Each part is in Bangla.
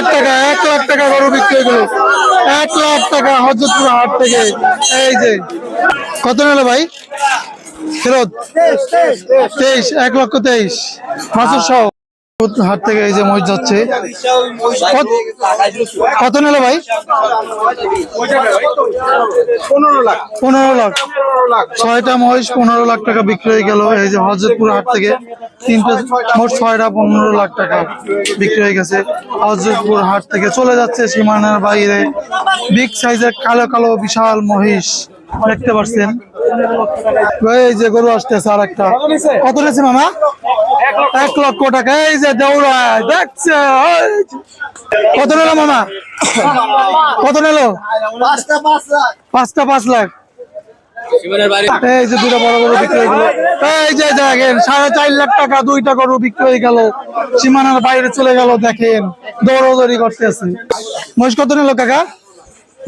লাখ টাকা, এক লাখ টাকা গরু বিক্রি হয়ে এক লাখ টাকা হজরতপুর হাট থেকে। এই যে, কত নিল ভাই? ফেরত? তেইশ, এক লক্ষ তেইশ। মাসুর সহ। হাট থেকে এই যে মহিষ যাচ্ছে। কত- নিল ভাই? পনেরো লাখ। ছয়টা মহিষ পনেরো লাখ টাকা বিক্রি হয়ে গেল। এই যে হজরতপুর হাট থেকে তিনটে মোট ছয়টা পনেরো লাখ টাকা বিক্রি হয়ে গেছে। হজরতপুর হাট থেকে চলে যাচ্ছে সীমানার বাইরে। বিগ সাইজের কালো কালো বিশাল মহিষ দেখতে পাচ্ছেন। এই যে গরু আসতেছে আর একটা কত নিয়েছে মামা? এক লক্ষ। টাকা এই যে দৌড়ায় দেখছে কত নিল মামা? কত নিল? পাঁচটা পাঁচ লাখ। পাঁচটা পাঁচ লাখ। এই যে দুটো বড় বড় বিক্রি হয়ে গেল। এই যে দেখেন সাড়ে চার লাখ টাকা দুইটা গরু বিক্রি হয়ে গেল। সীমানার বাইরে চলে গেল দেখেন দৌড়দৌড়ি করতেছে। মহিষ কত নিল কাকা?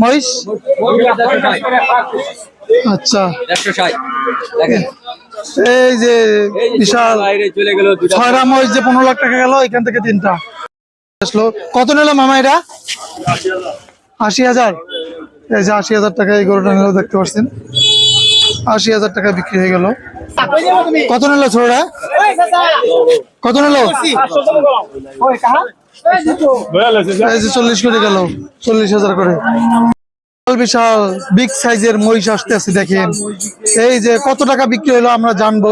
মহিষ? আচ্ছা। এই যে বিশাল চলে গেল ছয়টা মহিষ যে পনেরো লাখ টাকা গেল এখান থেকে তিনটা। আসলো। কত নিল মামা এটা? আশি হাজার। এই যে আশি হাজার টাকা এই গরুটা নিল দেখতে পাচ্ছেন। আশি হাজার টাকা বিক্রি হয়ে গেল। কত নিল ছোড়া? কত নিল? এই যে চল্লিশ করে গেল। চল্লিশ হাজার করে। বিশাল বিশাল বিগ সাইজের মহিষ আসতে আছে দেখেন। এই যে কত টাকা বিক্রি হলো আমরা জানব।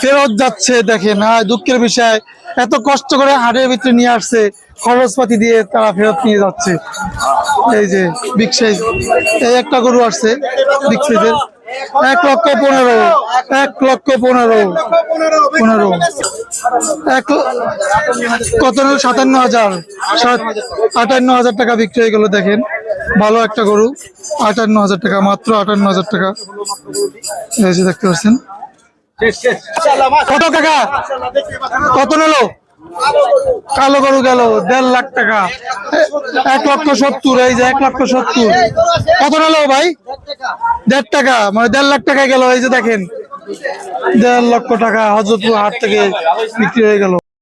ফেরত যাচ্ছে, দেখেন আর দুঃখের বিষয়। এত কষ্ট করে হাটের ভিতরে নিয়ে আসছে, খরচপাতি দিয়ে তারা ফেরত নিয়ে যাচ্ছে। এই যে বিগ সাইজ এই একটা গরু আসছে বিগ সাইজের এক লক্ষ পনেরো, এক লক্ষ পনেরো পনেরো। এক কত সাতান্ন হাজার আটান্ন হাজার টাকা বিক্রি হয়ে গেল, দেখেন। ভালো একটা গরু, আটান্ন হাজার টাকা, মাত্র আটান্ন হাজার টাকা। এই যে দেখতে পাচ্ছেন। কত টাকা কত নিল? কালো গরু গেল, দেড় লাখ টাকা। এক লক্ষ সত্তর, এই যে এক লক্ষ সত্তর। কত নিল ভাই? দেড় টাকা মানে দেড় লাখ টাকা গেল, এই যে দেখেন। দেড় লক্ষ টাকা, হজরতপুর হাট থেকে বিক্রি হয়ে গেল।